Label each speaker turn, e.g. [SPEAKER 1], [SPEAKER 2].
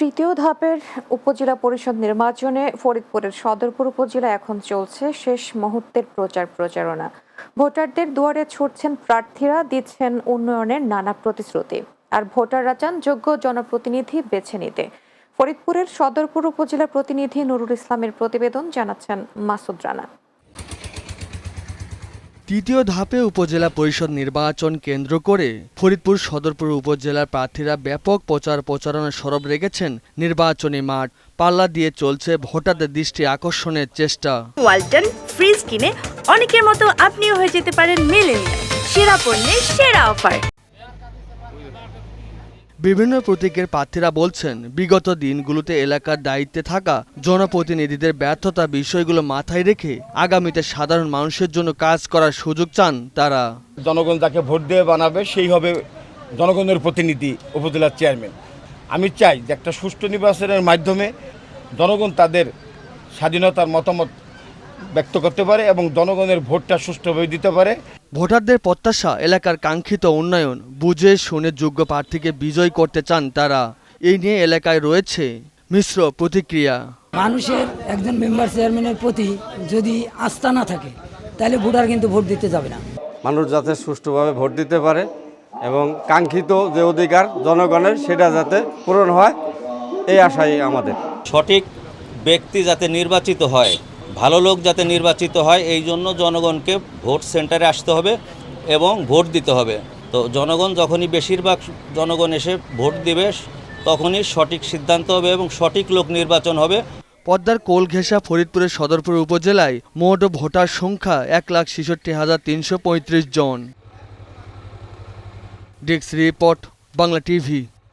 [SPEAKER 1] তৃতীয় ধাপের উপজেলা পরিষদ নির্বাচনে ফরিদপুরের সদরপুর উপজেলা এখন চলছে শেষ মুহূর্তের প্রচার প্রচারণা। ভোটারদের দুয়ারে ছুটছেন প্রার্থীরা, দিচ্ছেন উন্নয়নের নানা প্রতিশ্রুতি। আর ভোটাররা চান যোগ্য জনপ্রতিনিধি বেছে নিতে। ফরিদপুরের সদরপুর উপজেলা প্রতিনিধি নুরুল ইসলামের প্রতিবেদন জানাচ্ছেন মাসুদ রানা।
[SPEAKER 2] তৃতীয় ধাপে উপজেলা পরিষদ নির্বাচন কেন্দ্র করে ফরিদপুর সদরপুর উপজেলার প্রার্থীরা ব্যাপক প্রচার প্রচারণা সরব রেখেছেন নির্বাচনী মাঠ। পাল্লা দিয়ে চলছে ভোটারদের দৃষ্টি আকর্ষণের চেষ্টা।
[SPEAKER 3] ওয়ালটন ফ্রিজ কিনে অনেকের মতো আপনিও হয়ে যেতে পারেন মিলেন সেরা পণ্যের সেরা অফার।
[SPEAKER 2] বিভিন্ন প্রতীকের প্রার্থীরা বলছেন, বিগত দিনগুলোতে এলাকার দায়িত্বে থাকা জনপ্রতিনিধিদের ব্যর্থতা বিষয়গুলো মাথায় রেখে আগামীতে সাধারণ মানুষের জন্য কাজ করার সুযোগ চান তারা।
[SPEAKER 4] জনগণ যাকে ভোট দিয়ে বানাবে, সেই হবে জনগণের প্রতিনিধি উপজেলার চেয়ারম্যান। আমি চাই যে একটা সুষ্ঠু নির্বাচনের মাধ্যমে জনগণ তাদের স্বাধীনতার মতামত ব্যক্ত করতে পারে এবং জনগণের ভোটটা সুষ্ঠুভাবে দিতে পারে।
[SPEAKER 2] ভোটারদের প্রত্যাশা এলাকার কাঙ্ক্ষিত উন্নয়ন বুঝে শুনে যোগ্য প্রার্থীকে বিজয় করতে চান তারা। এই নিয়ে এলাকায় রয়েছে মিশ্র প্রতিক্রিয়া।
[SPEAKER 5] মানুষের একজন মেম্বার চেয়ারম্যানের প্রতি যদি আস্থা না থাকে তাহলে ভোটার কিন্তু ভোট দিতে যাবে না।
[SPEAKER 6] মানুষ যাতে সুষ্ঠুভাবে ভোট দিতে পারে এবং কাঙ্ক্ষিত যে অধিকার জনগণের সেটা যাতে পূরণ হয় এই আশাই আমাদের।
[SPEAKER 7] সঠিক ব্যক্তি যাতে নির্বাচিত হয় ভালো লোক যাতে নির্বাচিত হয়, এই জন্য জনগণকে ভোট সেন্টারে আসতে হবে এবং ভোট দিতে হবে। তো জনগণ যখনই বেশিরভাগ জনগণ এসে ভোট দিবে, তখনই সঠিক সিদ্ধান্ত হবে এবং সঠিক লোক নির্বাচন হবে।
[SPEAKER 2] পদ্মার কোলঘেঁষা ফরিদপুরের সদরপুর উপজেলায় মোট ভোটার সংখ্যা এক লাখ ছেষট্টি হাজার তিনশো পঁয়ত্রিশ জন। Desk report, Bangla TV.